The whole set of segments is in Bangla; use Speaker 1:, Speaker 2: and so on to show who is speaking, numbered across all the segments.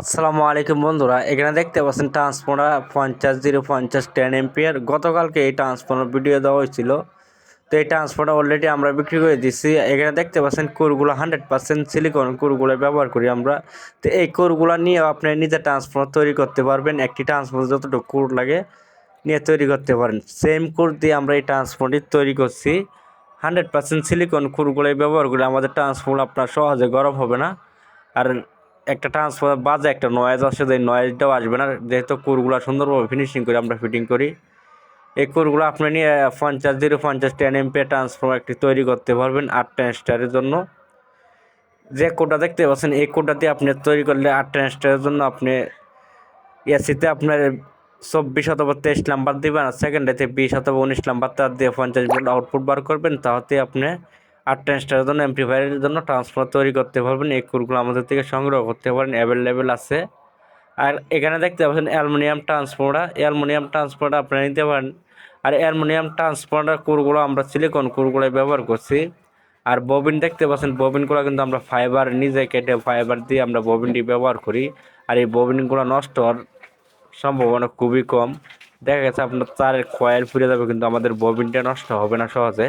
Speaker 1: আসসালামু আলাইকুম বন্ধুরা, এখানে দেখতে পাচ্ছেন ট্রান্সফর্মার পঞ্চাশ জিরো পঞ্চাশ টেন এমপিয়ার। গতকালকে এই ট্রান্সফর্মার ভিডিও দেওয়া হয়েছিল। তো এই ট্রান্সফর্মার অলরেডি আমরা বিক্রি করে দিচ্ছি এখানে দেখতে পাচ্ছেন কোরগুলো হান্ড্রেড পার্সেন্ট সিলিকন কোরগুলো ব্যবহার করি আমরা। তো এই কোরগুলো নিয়ে আপনি নিজে ট্রান্সফর্মার তৈরি করতে পারবেন। একটি ট্রান্সফর্মার যতটুকু কোর লাগে নিয়ে তৈরি করতে পারেন। সেম কোর দিয়ে আমরা এই ট্রান্সফর্মারটি তৈরি করছি। হান্ড্রেড পার্সেন্ট সিলিকন কোরগুলোই ব্যবহার করে। আমাদের ট্রান্সফর্মার আপনার সহজে গরম হবে না। আর একটা ট্রান্সফার বাজে একটা নয়েজ আসে যে নয়েজটাও আসবে না। যেহেতু কোরগুলো সুন্দরভাবে ফিনিশিং করে আমরা ফিটিং করি। এই কোরগুলো আপনি নিয়ে পঞ্চাশ জিরো পঞ্চাশ টেন এমপি ট্রান্সফর্মার একটি তৈরি করতে পারবেন আট ট্রান্সটারের জন্য। যে কোডটা দেখতে পাচ্ছেন, এই কোডটা দিয়ে আপনি তৈরি করলে আট ট্রান্সটারের জন্য আপনি এসিতে আপনার চব্বিশ অথবা তেইশ নাম্বার দিবেন আর সেকেন্ডেতে বিশ অথবা উনিশ নাম্বার তার দিয়ে পঞ্চাশ ভোল্ট আউটপুট বার করবেন। তাহলে আপনি আর ট্রান্সটারের জন্য এমপ্লিফায়ারের জন্য ট্রান্সফার তৈরি করতে পারবেন। এই কুরগুলো আমাদের থেকে সংগ্রহ করতে পারেন অ্যাভেলেবেল আছে। আর এখানে দেখতে পাচ্ছেন অ্যালুমিনিয়াম ট্রান্সফার অ্যালুমিনিয়াম ট্রান্সফার আপনারা নিতে পারেন। আর অ্যালুমিনিয়াম ট্রান্সফার কুরগুলো আমরা সিলিকন কুরগুলো ব্যবহার করছি। আর ববিন দেখতে পাচ্ছেন ববিনগুলো কিন্তু আমরা ফাইবার নিজে কেটে ফাইবার দিয়ে আমরা ববিনটি ব্যবহার করি। আর এই ববিনগুলো নষ্ট হওয়ার সম্ভাবনা খুবই কম। দেখা গেছে আপনার তারের কয়েল ফিরে যাবে, কিন্তু আমাদের ববিনটা নষ্ট হবে না সহজে।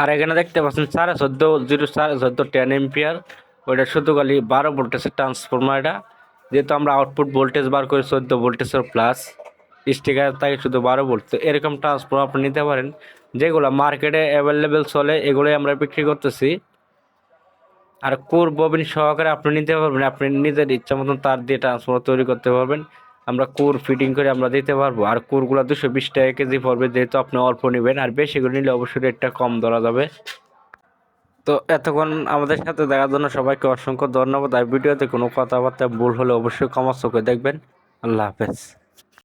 Speaker 1: আর এখানে দেখতে পাচ্ছেন সাড়ে চোদ্দ জিরো সাড়ে চোদ্দ টেন এম্পিয়ার ওইটা শুধু খালি বারো ভোল্টেজের ট্রান্সফর্মার এটা। যেহেতু আমরা আউটপুট ভোল্টেজ বার করি চোদ্দ ভোল্টেজের প্লাস স্টিকার থাকে শুধু বারো ভোল্ট তো এরকম ট্রান্সফর্মার আপনি নিতে পারেন। যেগুলো মার্কেটে অ্যাভেলেবেল চলে, এগুলোই আমরা বিক্রি করতেছি। আর কোর ববিন সহকারে আপনি নিতে পারবেন। আপনি নিজের ইচ্ছা মতন তার দিয়ে ট্রান্সফর্মার তৈরি করতে পারবেন। আমরা কোর ফিটিং করে আমরা দিতে পারব। আর কোরগুলো দুশো বিশ টাকা কেজি পড়বে, যেহেতু আপনি অল্প নেবেন। আর বেশি করে নিলে অবশ্যই রেটটা কম ধরা যাবে। তো এতক্ষণ আমাদের সাথে দেখার জন্য সবাইকে অসংখ্য ধন্যবাদ। আর ভিডিওতে কোনো কথাবার্তা ভুল হলে অবশ্যই কমার চোখে দেখবেন। আল্লাহ হাফেজ।